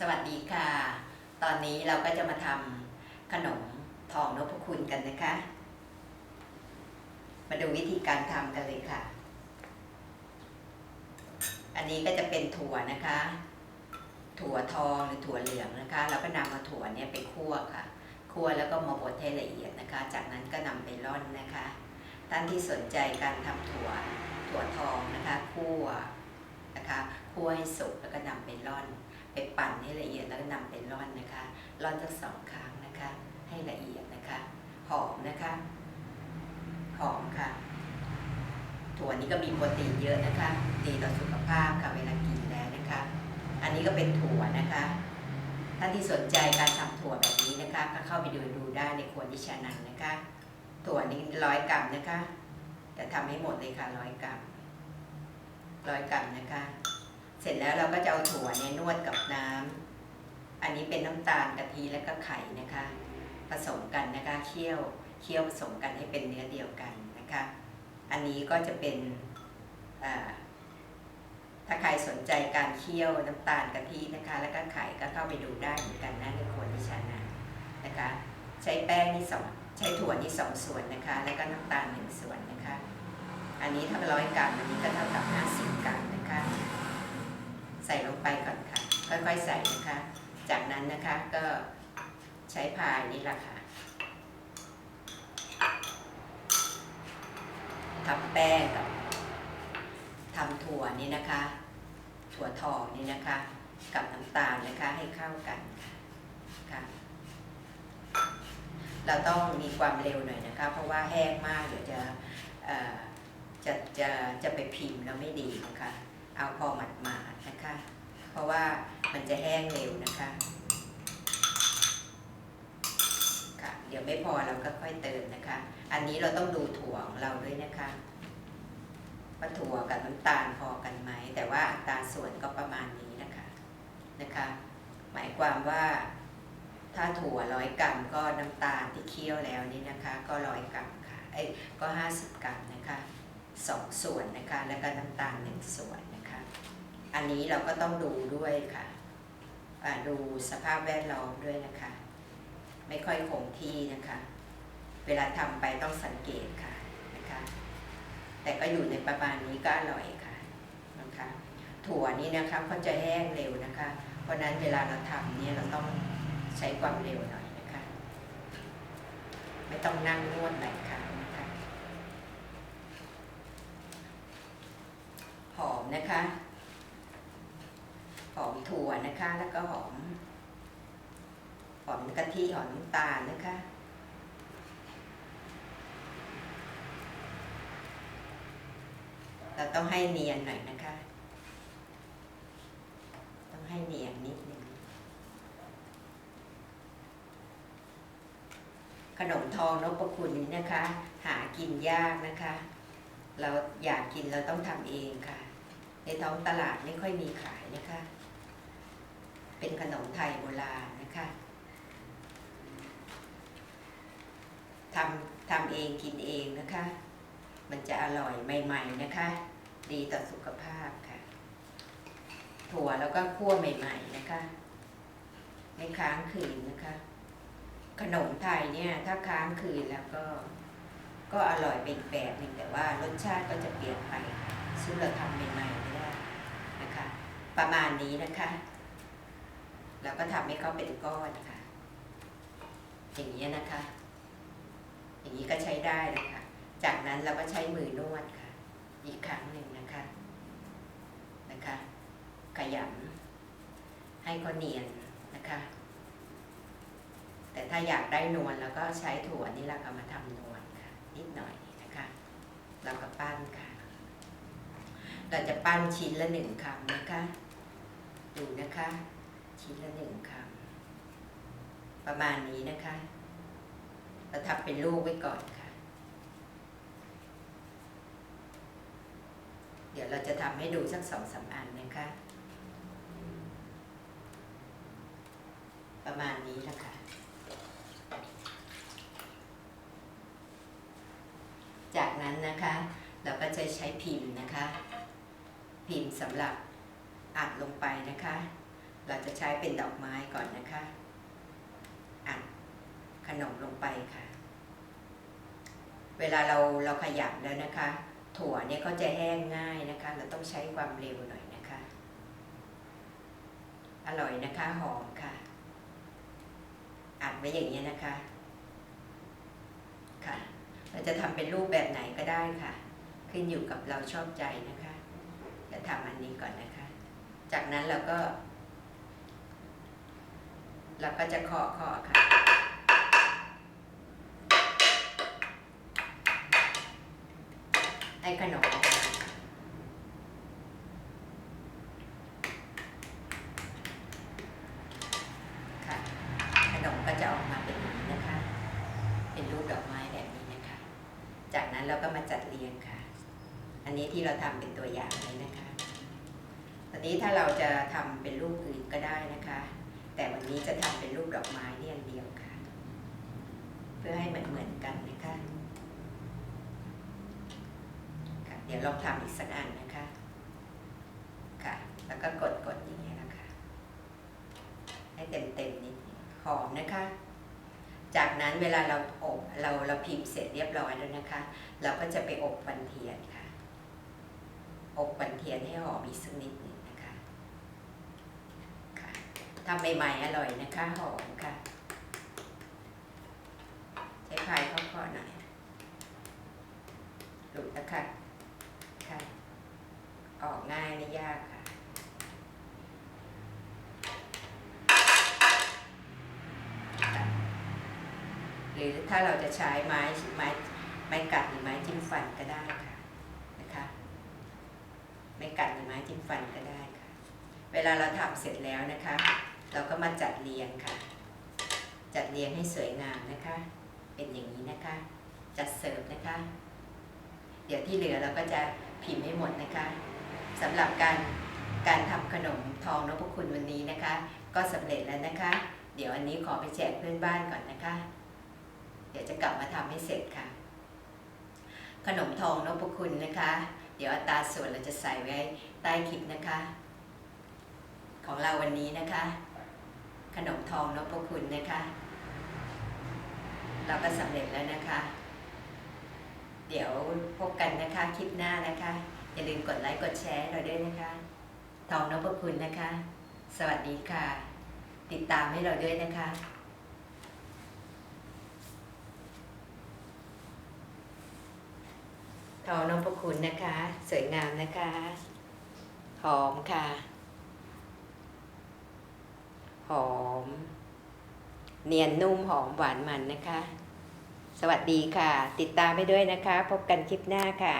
สวัสดีค่ะ ตอนนี้เราก็จะมาทำขนมทองนพคุณกันนะคะ มาดูวิธีการทำกันเลยค่ะ อันนี้ก็จะเป็นถั่วนะคะ ถั่วทองหรือถั่วเหลืองนะคะ เราก็นำมาถั่วเนี่ยไปคั่วค่ะ คั่วแล้วก็มาบดให้ละเอียดนะคะ จากนั้นก็นำไปร่อนนะคะ ท่านที่สนใจการทำถั่วถั่วทองนะคะ คั่วนะคะ คั่วให้สุกแล้วก็นำไปร่อน ไปปั่นให้ละเอียดแล้วก็นำไปร่อนนะคะร่อนสักสองครั้งนะคะ ให้ละเอียดนะคะ หอมนะคะหอมค่ะ ถั่วนี้ก็มีโปรตีนเยอะนะคะ ดีต่อสุขภาพค่ะเวลากินแล้วนะคะ อันนี้ก็เป็นถั่วนะคะท่านที่สนใจการทำถั่วแบบนี้นะคะ ก็เข้าไปดูดูได้ในครัวดิชานันนะคะ ถั่วนี้ร้อยกรัมนะคะ จะทำให้หมดเลยค่ะร้อยกรัมร้อยกรัมนะคะ เสร็จแล้วเราก็จะเอาถั่วเนี่ยนวดกับน้ำอันนี้เป็นน้ำตาลกะทิและก็ไข่นะคะ ผสมกันนะคะเคี่ยวเคี่ยวผสมกันให้เป็นเนื้อเดียวกันนะคะ อันนี้ก็จะเป็นถ้าใครสนใจการเคี่ยวน้ำตาลกะทินะคะ แล้วก็ไข่ก็เข้าไปดูได้เหมือนกันนะในครัวดิฉันนะนะคะ ใช้แป้งนี่สองใช้ถั่วนี่สองส่วนนะคะ แล้วก็น้ำตาลหนึ่งส่วนนะคะ อันนี้ถ้าร้อยกรัมอันนี้ก็เท่ากับห้าสิบกรัมนะคะ ใส่ลงไปก่อนค่ะ ค่อยๆใส่นะคะ จากนั้นนะคะก็ใช้พายนี่แหละค่ะทับแป้งกับทำถั่วนี่นะคะ ถั่วทองนี่นะคะ กับน้ำตาลนะคะให้เข้ากันค่ะเราต้องมีความเร็วหน่อยนะคะ เพราะว่าแห้งมากเดี๋ยวจะจะจะจะไปพิมพ์แล้วไม่ดีนะคะ เอาพอหมาดๆนะคะ เพราะว่ามันจะแห้งเร็วนะคะค่ะเดี๋ยวไม่พอเราก็ค่อยเติมนะคะ อันนี้เราต้องดูถั่วของเราด้วยนะคะว่าถั่วกับน้ำตาลพอกันไหม แต่ว่าอัตราส่วนก็ประมาณนี้นะคะนะคะ หมายความว่าถ้าถั่วร้อยกรัมก็น้ำตาลที่เคี่ยวแล้วนี่นะคะ ก็ร้อยกรัมค่ะ เอ้ก็ห้าสิบกรัมนะคะ สองส่วนนะคะแล้วก็น้ำตาลหนึ่งส่วนนะคะ อันนี้เราก็ต้องดูด้วยค่ะดูสภาพแวดล้อมด้วยนะคะ ไม่ค่อยคงที่นะคะ เวลาทำไปต้องสังเกตค่ะนะคะ แต่ก็อยู่ในประมาณนี้ก็อร่อยค่ะนะคะ ถั่วนี้นะคะเขาจะแห้งเร็วนะคะ เพราะนั้นเวลาเราทำเนี่ยเราต้องใช้ความเร็วหน่อยนะคะ ไม่ต้องนั่งนวดหลายครั้งนะคะ หอมนะคะ หอมถั่วนะคะ แล้วก็หอม หอมกะทิหอมน้ำตาลนะคะ เราต้องให้เนียนหน่อยนะคะ ต้องให้เนียนนิดนึงขนมทองนพคุณนี้นะคะ หากินยากนะคะ เราอยากกินเราต้องทำเองค่ะ ในท้องตลาดไม่ค่อยมีขายนะคะ เป็นขนมไทยโบราณนะคะทำทำเองกินเองนะคะ มันจะอร่อยใหม่ๆนะคะ ดีต่อสุขภาพค่ะ ถั่วแล้วก็คั่วใหม่ๆนะคะ ไม่ค้างคืนนะคะ ขนมไทยเนี่ยถ้าค้างคืนแล้วก็ ก็อร่อยเป็นแบบหนึ่งแต่ว่ารสชาติก็จะเปลี่ยนไปซึ่งเราทำใหม่ๆ ประมาณนี้นะคะ แล้วก็ทำให้เขาเป็นก้อนนะคะอย่างนี้นะคะ อย่างนี้ก็ใช้ได้นะคะ จากนั้นเราก็ใช้มือนวดค่ะ อีกครั้งหนึ่งนะคะ นะคะ ขยำให้เขาเนียนนะคะ แต่ถ้าอยากได้นวลแล้วก็ใช้ถั่วนี่แหละค่ะมาทำนวลค่ะ นิดหน่อยนะคะ เราก็ปั้นค่ะเราจะปั้นชิ้นละหนึ่งคำนะคะ ดูนะคะชิ้นละหนึ่งคำประมาณนี้นะคะเราทำเป็นลูกไว้ก่อนค่ะ เดี๋ยวเราจะทำให้ดูสักสองสามอันนะคะ ประมาณนี้แหละคะจากนั้นนะคะ เราก็จะใช้พิมพ์นะคะ พิมพ์สำหรับ อัดลงไปนะคะ เราจะใช้เป็นดอกไม้ก่อนนะคะ อัดขนมลงไปค่ะ เวลาเราเราขยำแล้วนะคะ ถั่วเนี่ยก็จะแห้งง่ายนะคะ เราต้องใช้ความเร็วหน่อยนะคะ อร่อยนะคะหอมค่ะ อัดไว้อย่างนี้ยนะคะ ค่ะ เราจะทำเป็นรูปแบบไหนก็ได้ค่ะ ขึ้นอยู่กับเราชอบใจนะคะ จะทำอันนี้ก่อนนะคะ จากนั้นเราก็ เราก็จะเคาะเคาะค่ะให้ขนมออกมาค่ะขนมก็จะออกมาเป็นอย่างนี้นะคะ เป็นรูปดอกไม้แบบนี้นะคะ จากนั้นเราก็มาจัดเรียงค่ะ อันนี้ที่เราทำเป็นตัวอย่างเลยนะคะ ตอนนี้ถ้าเราจะทำเป็นรูปอื่นก็ได้นะคะ แต่วันนี้จะทำเป็นรูปดอกไม้เนี่ยอันเดียวค่ะ เพื่อให้มือนเหมือนกันนะคะค่ะเดี๋ยวลองทำอีกสักอันนะคะค่ะ แล้วก็กดกดอย่างนี้ยนะคะ ให้เต็มเต็มนิดหอมนะคะ จากนั้นเวลาเราอบเราเราพิมพ์เสร็จเรียบร้อยแล้วนะคะ เราก็จะไปอบควันเทียนค่ะอบควันเทียนให้หอมอีกสักนิดนึง ทำใหม่ๆอร่อยนะคะหอมค่ะ ใช้พายเข้าข้อหน่อยหลุดแล้วค่ะค่ะ ออกง่ายไม่ยากค่ะหรือถ้าเราจะใช้ไม้ไม้ไม้กัดหรือไม้จิ้มฟันก็ได้ค่ะนะคะ ไม้กัดหรือไม้จิ้มฟันก็ได้ค่ะ เวลาเราทำเสร็จแล้วนะคะ เราก็มาจัดเรียงค่ะ จัดเรียงให้สวยงามนะคะ เป็นอย่างนี้นะคะ จัดเสิร์ฟนะคะ เดี๋ยวที่เหลือเราก็จะพิมพ์ให้หมดนะคะสำหรับการการทำขนมทองนพคุณวันนี้นะคะ ก็สำเร็จแล้วนะคะ เดี๋ยวอันนี้ขอไปแจกเพื่อนบ้านก่อนนะคะ เดี๋ยวจะกลับมาทำให้เสร็จค่ะ ขนมทองนพคุณนะคะ เดี๋ยวอัตราส่วนเราจะใส่ไว้ใต้คลิปนะคะ ของเราวันนี้นะคะ ขนมทองนพคุณนะคะ เราก็สำเร็จแล้วนะคะ เดี๋ยวพบกันนะคะคลิปหน้านะคะ อย่าลืมกดไลค์กดแชร์เราด้วยนะคะ ทองนพคุณนะคะ สวัสดีค่ะ ติดตามให้เราด้วยนะคะทองนพคุณนะคะ สวยงามนะคะ หอมค่ะ หอม เนียนนุ่มหอมหวานมันนะคะ สวัสดีค่ะ ติดตามไปด้วยนะคะ พบกันคลิปหน้าค่ะ